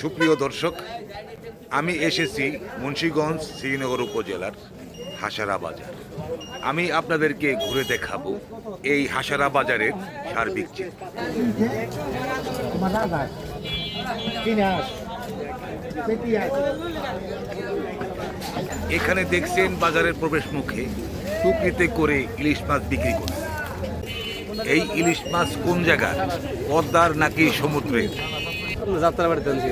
সুপ্রিয় দর্শক, আমি এসেছি মুন্সীগঞ্জ শ্রীনগর উপজেলার হাসারা বাজার। আমি আপনাদেরকে ঘুরে দেখাবো এই হাসারা বাজারের সার্বিক চিত্র. এখানে দেখছেন বাজারের প্রবেশ মুখে টুকরিতে করে ইলিশ মাছ বিক্রি করছে। এই ইলিশ মাছ কোন জায়গার পদ্মার নাকি সমুদ্রের? যাত্রা বাড়িতে আনছি।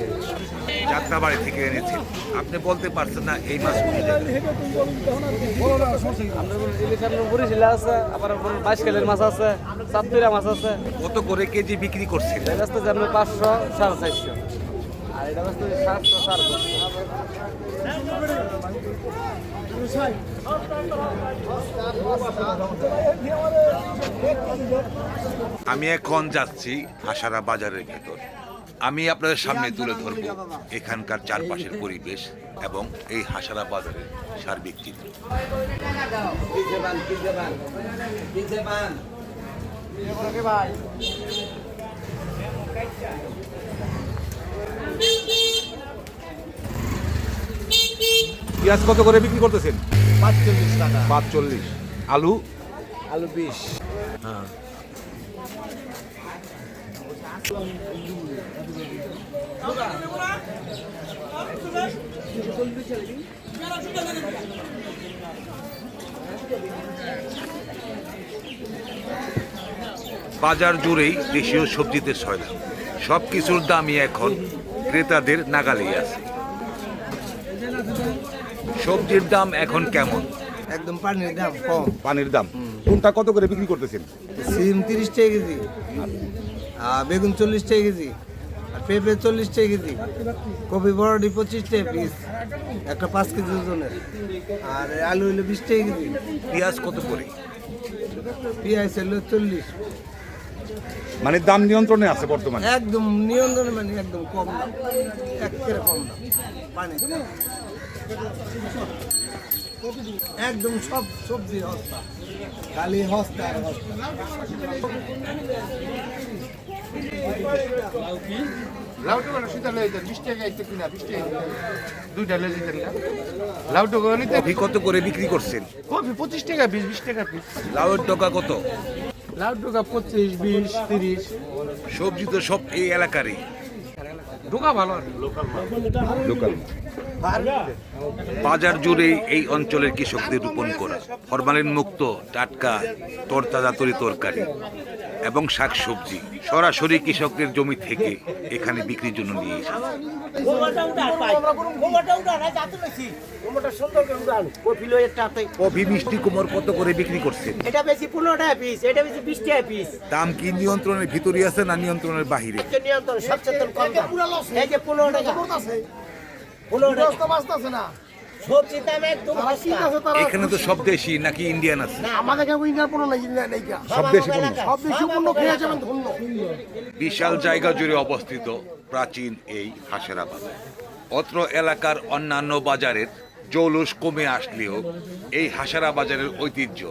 যাত্রাবাড়ি থেকে এনেছেন আপনি বলতে পারছেন না এই মাছ কোন বরিশিলা আছে আবার বাইশ কেলের মাছ আছে চাত্তুরা মাছ আছে। কত করে কেজি বিক্রি করছেন? এটা ব্যস্ত জানবে পাঁচশো সাড়ে চারশো। আর এটা ব্যস্ত সাতশো সাড়ে আমি এখন যাচ্ছি হাসারা বাজারের ভেতর। আমি আপনাদের সামনে তুলে ধরব এখানকার চারপাশের পরিবেশ এবং এই হাসারা বাজারের সার্বিক চিত্র। পেঁয়াজ কত করে বিক্রি করতেছেন? পাঁচচল্লিশ টাকা। পাঁচচল্লিশ। আলু? আলু বিশ। বাজার জুড়েই দেশীয় সবজিতে সয়লাভ সব কিছুর দামই এখন ক্রেতাদের নাগালেই আছে। সবজির দাম এখন কেমন? একদম পানির দাম কম। পানির দাম। কোনটা কত করে বিক্রি করতেছেন? সিম তিরিশ টাকা কেজি। বেগুন চল্লিশ টাকা কেজি আর পেঁপে চল্লিশ টাকা কেজি কপি বড়ডি পঁচিশ টাকা পিস একটা পাঁচ কেজি ওজনের। আর আলু হলো বিশ টাকা কেজি। পেঁয়াজ কত করে? পেঁয়াজ হলো চল্লিশ। মানে দাম নিয়ন্ত্রণে আছে বর্তমানে? একদম নিয়ন্ত্রণে মানে একদম কম দাম একেবারে কম দাম পানি। একদম সব সবজি হস্তা। খালি হস্তা হস্তা। লাউটু মানে সুতা লয়ে যান বিশ টাকা একটা কিনা বিশ টাকা। দুইটা লয়ে যেতেন না লাউটু নিতে কফি কত করে বিক্রি করছেন? পঁচিশ টাকা পিস বিশ টাকা পিস লাউয়ের টাকা কত? পঁচিশ বিশ তিরিশ। সবজি তো সব এই এলাকারই। ঢোকা ভালো লোকাল বাজার জুড়ে এই অঞ্চলের কৃষকদের রোপণ করা। ফরমালিন মুক্ত টাটকা তরতাজা তরি তরকারি। এবং শাকসবজি সরাসরি কৃষকদের জমি থেকে এখানে বিক্রির জন্য নিয়ে এসেছে। কফি মিষ্টি কুমোর কত করে বিক্রি করছেন? এটা বেশি পনেরো টাকা পিস এটা বেশি বিশ টাকা পিস দাম কি নিয়ন্ত্রণের ভিতরে আছে না নিয়ন্ত্রণের বাহিরে? নিয়ন্ত্রণ সচেতন কম এই যে পনেরো টাকা। টাকা। এখানে তো সব দেশি নাকি ইন্ডিয়ান আছে? আমাদের কেউ পণ্য নাই নাই সব দেশি পণ্য। সব দেশীয় পণ্য খেয়ে যাবেন ধন্য। বিশাল জায়গা জুড়ে অবস্থিত প্রাচীন এই হাসেরা বাজার অত্র এলাকার অন্যান্য বাজারের জৌলুস কমে আসলেও এই হাসারা বাজারের ঐতিহ্য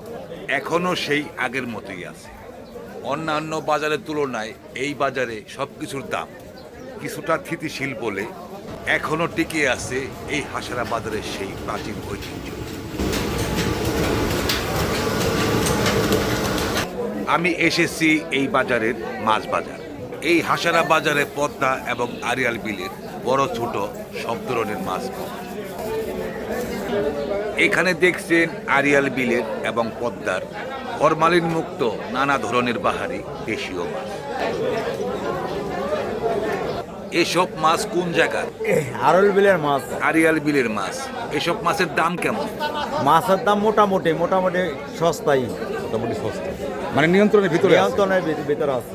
এখনও সেই আগের মতোই আছে। অন্যান্য বাজারের তুলনায় এই বাজারে সব কিছুর দাম কিছুটা স্থিতিশীল বলে এখনও টিকে আছে এই হাসারা বাজারের সেই প্রাচীন ঐতিহ্য। আমি এসেছি এই বাজারের মাছ বাজার। এই হাসারা বাজারে পদ্মা এবং আরিয়াল বিলের বড় ছোট সব ধরনের মাছ। এখানে দেখছেন আরিয়াল বিলের এবং পদ্মার ফরমালিন মুক্ত নানা ধরনের বাহারি দেশীয় মাছ। এসব মাছ কোন জায়গার? আরল বিলের মাছ। আরিয়াল বিলের মাছ। এসব মাছের দাম কেমন? মাছের দাম মোটামুটি মোটামুটি সস্তাই। মোটামুটি সস্তা মানে নিয়ন্ত্রণের ভিতরে আছে। নিয়ন্ত্রণের ভিতরে আছে।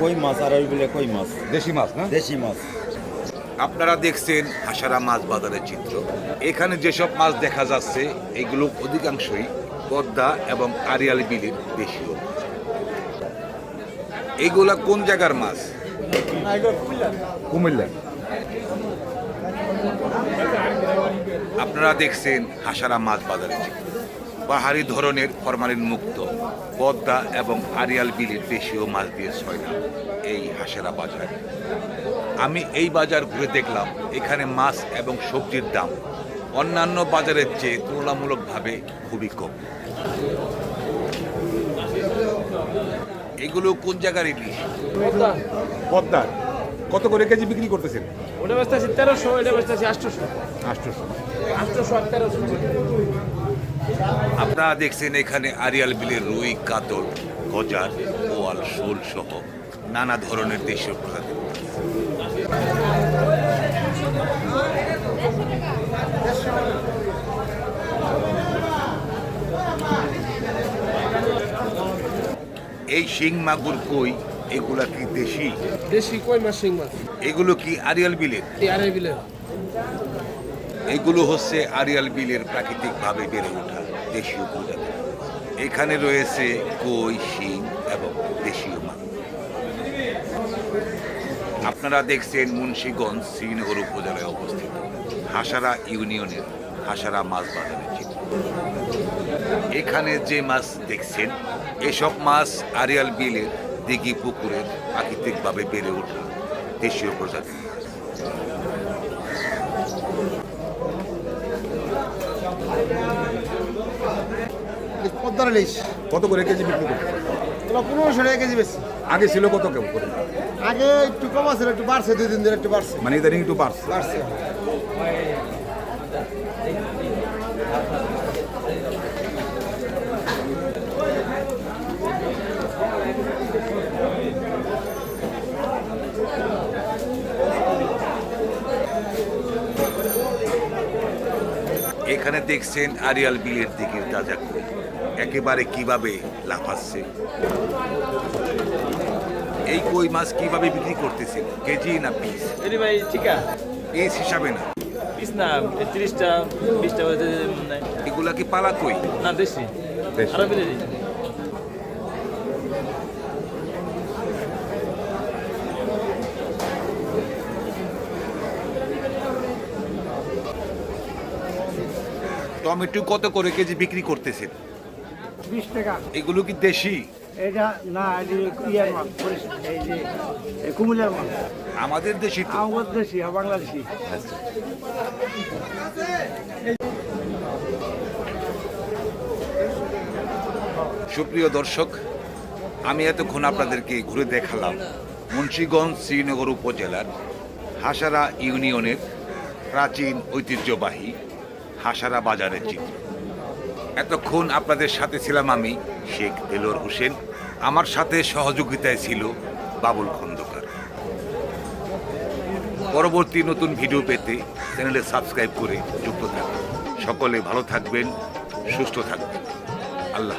কই মাছ? আরল বিলে কই মাছ? দেশি মাছ না? দেশি মাছ। আপনারা দেখছেন হাসারা মাছ বাজারের চিত্র। এখানে যেসব মাছ দেখা যাচ্ছে এগুলো অধিকাংশই পদ্মা এবং আরিয়াল বিলের দেশীয় এগুলা কোন জায়গার মাছ? কুমিল্লা। আপনারা দেখছেন হাসারা মাছ বাজারে। পাহাড়ি ধরনের ফরমালিন মুক্ত, পদ্মা এবং আরিয়াল বিলের দেশীয় মাছ দিয়ে ছয়না এই হাসেরা বাজার। আমি এই বাজার ঘুরে দেখলাম এখানে মাছ এবং সবজির দাম। অন্যান্য বাজারের চেয়ে তুলনামূলকভাবে খুবই কম। এগুলো কোন জায়গার ইলিশ? পদ্মার। কত করে কেজি বিক্রি করতেছেন? ওটা ব্যস্ত আছি তেরোশো এটা ব্যস্ত আছি আটশোশো। আটশোশো। আটশোশো আর তেরোশো। আপনারা দেখছেন এখানে আরিয়াল বিলের রুই কাতল গজার ওয়াল শোল সহ নানা ধরনের দেশীয় প্রজাতি। এই শিং মাগুর কই? এগুলা কি দেশি? দেশি কই মাছ শিং মাছ? এগুলো কি আরিয়াল বিলের? এই আড়াই বিলে এগুলো হচ্ছে আরিয়াল বিলের প্রাকৃতিকভাবে বেড়ে ওঠা দেশীয় প্রজাতি। এখানে রয়েছে কই শিং এবং দেশীয় মাছ। আপনারা দেখছেন মুন্সীগঞ্জ শ্রীনগর উপজেলায় অবস্থিত হাসারা ইউনিয়নের হাসারা মাছ বাজারের এখানে যে মাছ দেখছেন এসব মাছ আরিয়াল বিলের দিঘি পুকুরের প্রাকৃতিকভাবে বেড়ে ওঠা দেশীয় প্রজাতির মাছ। পদ্মার ইলিশ। কত করে কেজি বিক্রি তোরা পনেরোশো টাকা কেজি বেশি। আগে ছিল কত কেমন করে? আগে একটু কম আছে একটু বাড়ছে দুই দিন ধরে একটু বাড়ছে। মানে ইদানিং একটু বাড়ছে। বাড়ছে। এখানে দেখছেন আরিয়াল বিলের দিকে তাজা করে একেবারে কীভাবে লাফাচ্ছে। এই কই মাছ কীভাবে বিক্রি করতেছে? কেজি না পিস? ভাই ঠিকা পিস হিসাবে না। পিস না তিরিশটা বিশটা এগুলা কি পালা কই? না দেশি। আরও টমেটো কত করে কেজি বিক্রি করতেছেন বিশ টাকা। এগুলো কি দেশি? এটা না ইয়ার মাছ এই যে কুমিল্লার মাছ আমাদের দেশি। আমাদের দেশি বাংলাদেশি। সুপ্রিয় দর্শক আমি এতক্ষণ আপনাদেরকে ঘুরে দেখালাম মুন্সীগঞ্জ শ্রীনগর উপজেলার হাসারা ইউনিয়নের প্রাচীন ঐতিহ্যবাহী হাসারা বাজারের চিত্র এতক্ষণ আপনাদের সাথে ছিলাম আমি শেখ দেলোর হোসেন। আমার সাথে সহযোগিতায় ছিল বাবুল খন্দকার। পরবর্তী নতুন ভিডিও পেতে চ্যানেলে সাবস্ক্রাইব করে যুক্ত থাকুন। সকলে ভালো থাকবেন, সুস্থ থাকবেন। আল্লাহ